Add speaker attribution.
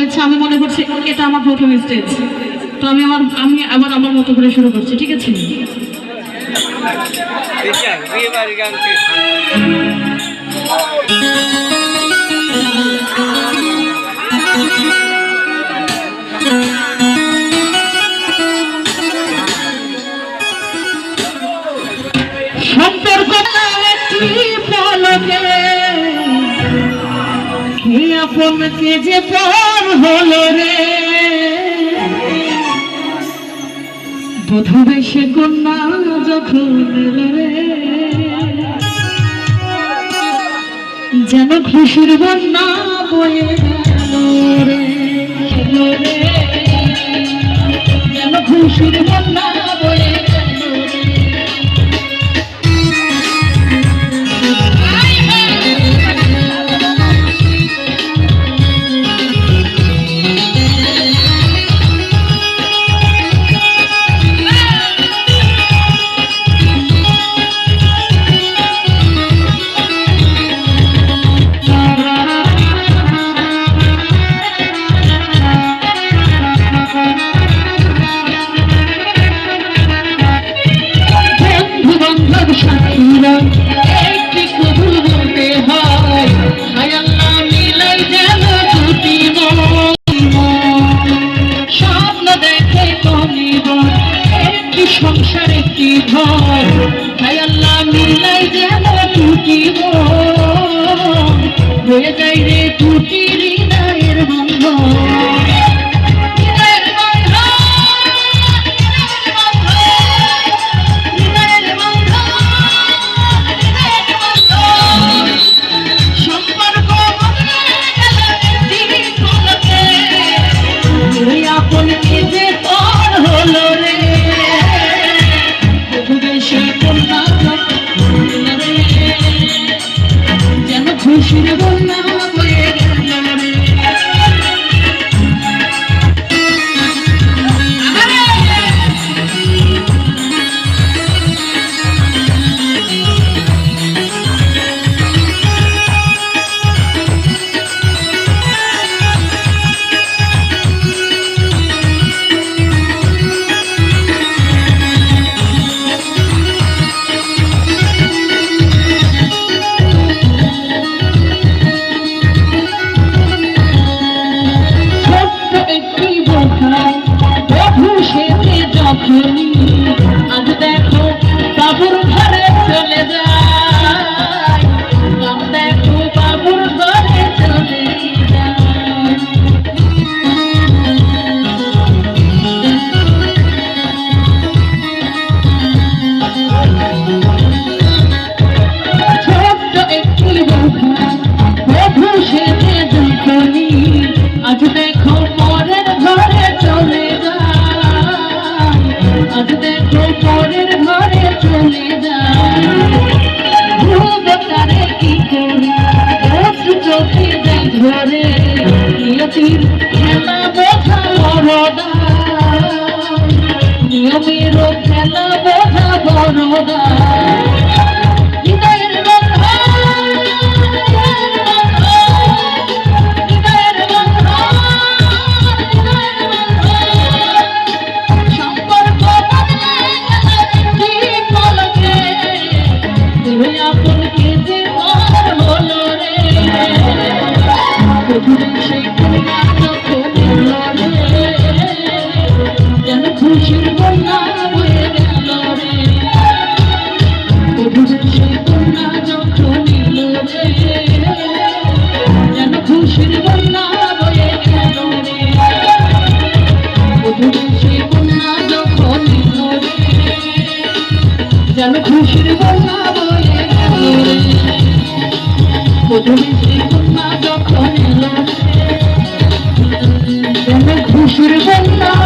Speaker 1: হয়েছে আমি মনে করছি এটা আমার প্রথম স্টেজ তো আমি আমার, আমি আবার আমার মতো করে শুরু করছি, ঠিক আছে?
Speaker 2: গান
Speaker 1: আপন যে পর হলো রে? বধু সে কন্যা যখন রে? যেন খুশির বন্যা সংসার একটি ঘর হায় আল্লাহ মিলাই যেন মন। হয়ে যায় রে দুটি হৃদয়ের বন্ধন। হৃদয়ের বন্ধন, যেন খুশির 天 দেখো পরের ঘরে চলে যায়। ভুব তারে কি করে? চোখে যাই ধরে। নিয়তির খেলা বোঝা বড়দা। যেন খুশির কথা বলে যখন যেন খুশির কথা